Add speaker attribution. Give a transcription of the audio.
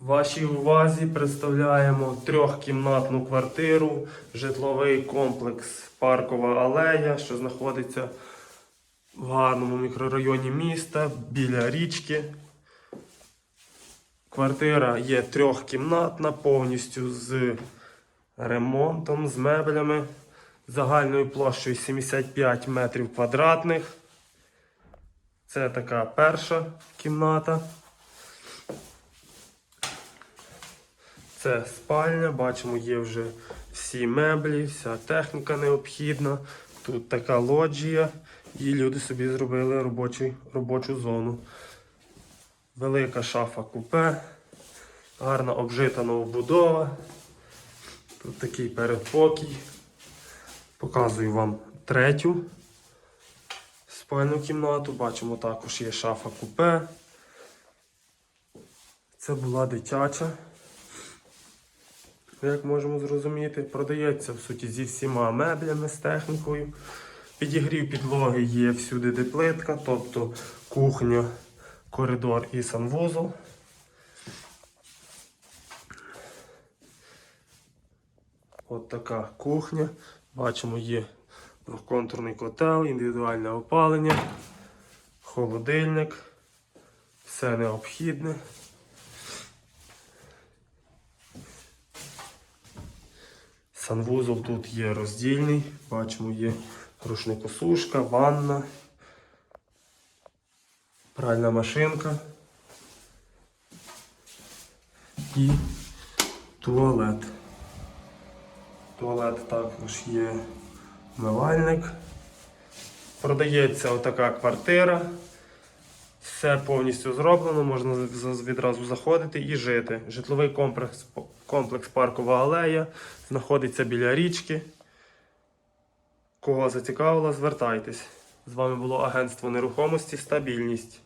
Speaker 1: Вашій увазі представляємо трьохкімнатну квартиру, житловий комплекс Паркова алея, що знаходиться в гарному мікрорайоні міста біля річки. Квартира є трьохкімнатна, повністю з ремонтом, з меблями, загальною площею 75 метрів квадратних. Це така перша кімната. Це спальня, бачимо, є вже всі меблі, вся техніка необхідна. Тут така лоджія, і люди собі зробили робочий, робочу зону. Велика шафа купе, гарна обжита новобудова. Тут такий передпокій. Показую вам третю спальну кімнату. Бачимо, також є шафа купе. Це була дитяча як можемо зрозуміти, продається в суті зі всіма меблями з технікою. Підігрів підлоги є всюди де плитка, тобто кухня, коридор і санвузол. От така кухня. Бачимо, є двохконтурний котел, індивідуальне опалення, холодильник, все необхідне. Санвузол тут є роздільний. Бачимо, є рушникосушка, ванна, пральна машинка і туалет. Туалет також є мивальник. Продається отака квартира. Все повністю зроблено, можна відразу заходити і жити. Житловий комплекс, комплекс Паркова алея знаходиться біля річки. Кого зацікавило, звертайтесь. З вами було агентство нерухомості Стабільність.